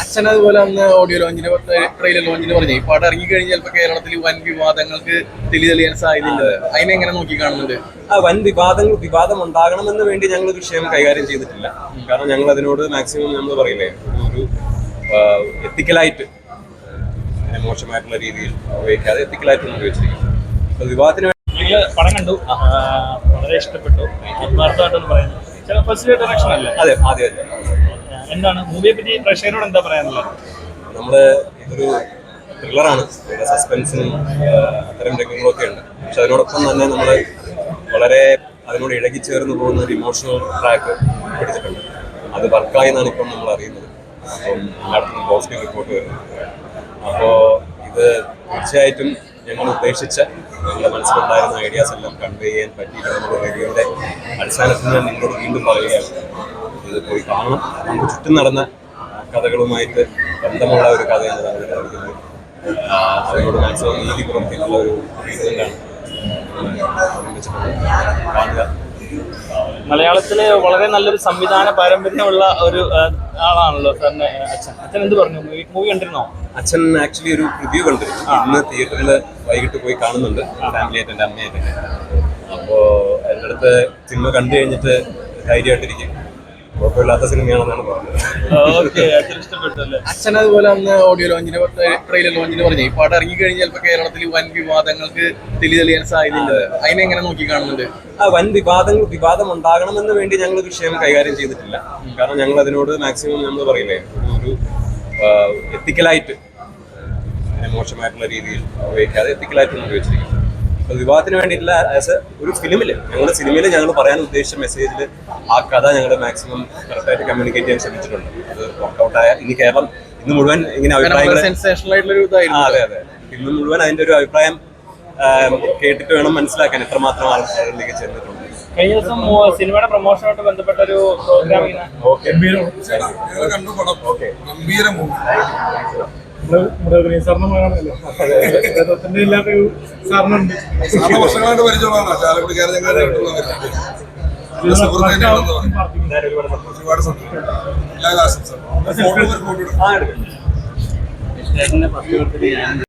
അച്ഛൻ അതുപോലെ അന്ന് ഓഡിയോ ലോഞ്ചിന് ട്രെയിലർ ലോഞ്ചിന് പറഞ്ഞു ഈ പാട്ട് ഇറങ്ങി കഴിഞ്ഞാൽ ചിലപ്പോൾ കേരളത്തിൽ വൻ വിവാദങ്ങൾക്ക് തെളി തെളിയാൻ സാധ്യതയില്ല അതിനെ എങ്ങനെ നോക്കി കാണുന്നുണ്ട്? ആ വൻ വിവാദങ്ങൾ വിവാദം ഉണ്ടാകണമെന്ന് വേണ്ടി ഞങ്ങൾ ഒരു വിഷയം കൈകാര്യം ചെയ്തിട്ടില്ല. കാരണം ഞങ്ങൾ അതിനോട് മാക്സിമം നമ്മൾ പറയില്ലേ ഒരു എത്തിക്കലായിട്ട് മോശമായിട്ടുള്ള രീതിയിൽ ഉപയോഗിക്കാതെ എത്തിക്കലായിട്ട് ഉപയോഗിച്ചിരിക്കും അപ്പൊ വിവാദത്തിന് പടം കണ്ടു? വളരെ ഇഷ്ടപ്പെട്ടു. ആത്മാർത്ഥമായിട്ടാണ് പറയുന്നത് ചില ഫസ്റ്റ് ഡയറക്ഷൻ അല്ലേ? അതെ അതെ ആ, എന്താണ്? മൂവിയെ പറ്റി പ്രേക്ഷകരോട് എന്താ പറയാനുള്ളത്? നമ്മൾ ഇതൊരു ത്രില്ലറാണ്. സസ്പെൻസും അത്തരം രംഗങ്ങളൊക്കെ ഉണ്ട്. പക്ഷെ അതിനോടൊപ്പം തന്നെ നമ്മൾ വളരെ അതിനോട് ഇഴകി ചേർന്ന് പോകുന്ന ഒരു ഇമോഷണൽ ട്രാക്ക് പിടിച്ചിട്ടുണ്ട്. അത് വർക്കായി എന്നാണ് ഇപ്പം നമ്മൾ അറിയുന്നത്. അപ്പം എല്ലായിടത്തും പോസിറ്റീവ് റിപ്പോർട്ട് വരുന്നത് അപ്പോൾ ഇത് തീർച്ചയായിട്ടും ഞങ്ങൾ ഉദ്ദേശിച്ച ഞങ്ങളുടെ മനസ്സിലുണ്ടായിരുന്ന ഐഡിയാസ് എല്ലാം കൺവേ ചെയ്യാൻ പറ്റിയിട്ടുള്ള നമ്മുടെ റിവ്യൂവിന്റെ അടിസ്ഥാനത്തിൽ ഞാൻ നിങ്ങളോട് വീണ്ടും പറയുകയാണ്. ഇത് പോയി കാണണം. നമുക്ക് ചുറ്റും നടന്ന കഥകളുമായിട്ട് ബന്ധമുള്ള ഒരു കഥയാണ് അതിനോട് മാക്സിമം നീതി പുറത്തേക്കുള്ള ഒരു റീസണാണ് കാണുക. മലയാളത്തിലെ വളരെ നല്ലൊരു സംവിധാന പാരമ്പര്യമുള്ള ഒരു ആളാണല്ലോ സാറിന്റെ അച്ഛൻ. അച്ഛൻ എന്ത് പറഞ്ഞു? മൂവി മൂവി കണ്ടിരുന്നോ? അച്ഛൻ ആക്ച്വലി ഒരു റിവ്യൂ കണ്ടിരുന്നു. ഇന്ന് തിയേറ്ററിൽ വൈകിട്ട് പോയി കാണുന്നുണ്ട്. ഫാമിലിയായിട്ട് എന്റെ അമ്മയായിട്ട്. അപ്പോൾ എന്റെ അടുത്ത് സിനിമ കണ്ടു കഴിഞ്ഞിട്ട് ധൈര്യമായിട്ടിരിക്കും. കുഴപ്പമില്ലാത്ത സിനിമയാണെന്നാണ് പറഞ്ഞത്. അച്ഛൻ അതുപോലെ അന്ന് ഓഡിയോ ലോഞ്ചിന് ട്രെയിലർ ലോഞ്ചിന് പറഞ്ഞു. ഈ പാട്ട് ഇറങ്ങി കഴിഞ്ഞാൽ ചിലപ്പോൾ കേരളത്തിൽ വൻ വിവാദങ്ങൾക്ക് തെളി തെളിയാൻ സാധ്യതയില്ല അതിനെ എങ്ങനെ നോക്കി കാണുന്നുണ്ട്? ആ വൻ വിവാദങ്ങൾ വിവാദം ഉണ്ടാകണമെന്ന് വേണ്ടി ഞങ്ങൾ വിഷയം കൈകാര്യം ചെയ്തിട്ടില്ല. കാരണം ഞങ്ങൾ അതിനോട് മാക്സിമം നമ്മൾ പറയില്ലേ ഒരു എത്തിക്കലായിട്ട് മോശമായിട്ടുള്ള രീതിയിൽ ഉപയോഗിക്കാതെ എത്തിക്കലായിട്ട് ഉപയോഗിച്ചിരിക്കും അപ്പൊ വേണ്ടിയിട്ടുള്ള വേണ്ടിയിട്ടില്ല ആസ് എ ഒരു ഫിലിമിൽ ഞങ്ങളുടെ സിനിമയിൽ ഞങ്ങൾ പറയാൻ ഉദ്ദേശിച്ച മെസ്സേജിൽ ആ കഥ ഞങ്ങൾ മാക്സിമം കറക്റ്റായിട്ട് കമ്മ്യൂണിക്കേറ്റ് ചെയ്യാൻ ശ്രമിച്ചിട്ടുണ്ട്. അത് വർക്ക്ഔട്ടായ ആയ ഇനി കേരളം ഇന്ന് മുഴുവൻ ഇങ്ങനെ അഭിപ്രായങ്ങൾ സെൻസേഷണൽ ആയിട്ടുള്ള ഒരു ആ, അതെ അതെ. ഇന്ന് മുഴുവൻ അതിന്റെ ഒരു അഭിപ്രായം കേട്ടിട്ട് വേണം മനസ്സിലാക്കാൻ എത്രമാത്രം ആളുകളിലേക്ക് ചെന്നിട്ടുണ്ട്. കഴിഞ്ഞ ദിവസം സിനിമയുടെ പ്രൊമോഷനുമായിട്ട് ബന്ധപ്പെട്ട ഒരു പ്രോഗ്രാം ഗംഭീര. ഓക്കെ ഗംഭീര മൂവി സാറിന് വർഷങ്ങളായിട്ട് പരിചയമുള്ളതാണ്. ചാലക്കുടിക്കാരൻ ഞങ്ങൾ സുഹൃത്ത് തന്നെയാണെന്ന് പറയും ഒരുപാട് സന്തോഷം എല്ലാ ഫോട്ടോ ഒരു ഫോട്ടോ ആ എടുക്കാം.